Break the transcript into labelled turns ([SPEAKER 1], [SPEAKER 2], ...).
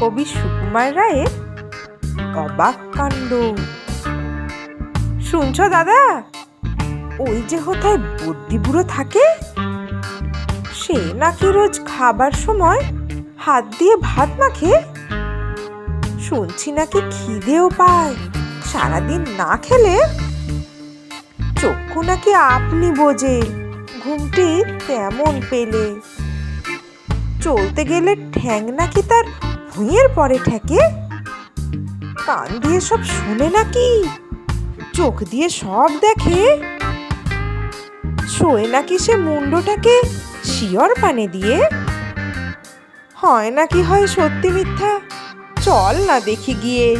[SPEAKER 1] কবি সুকুমার রায়ের অবাক কাণ্ড। শুনছ দাদা? ওই যে কোথায় বুদ্ধি বুড়ো থাকে? সে নাকি রোজ খাবার সময় হাত দিয়ে ভাত মাখে? শুনছি নাকি খিদেও পায়, সারাদিন না খেলে? চক্ষু নাকি আপনি বোঝে, ঘুমটি তেমন পেলে। চলতে গেলে ঠ্যাং নাকি তার ভুঁইয়ের পরে ঠেকে? কান দিয়ে সব শুনে নাকি? চোখ দিয়ে সব দেখে? শোয়ে নাকি সে মুন্ডটাকে শিয়র পানে দিয়ে? হয় নাকি হয় সত্যি মিথ্যা? চল না দেখি গিয়ে।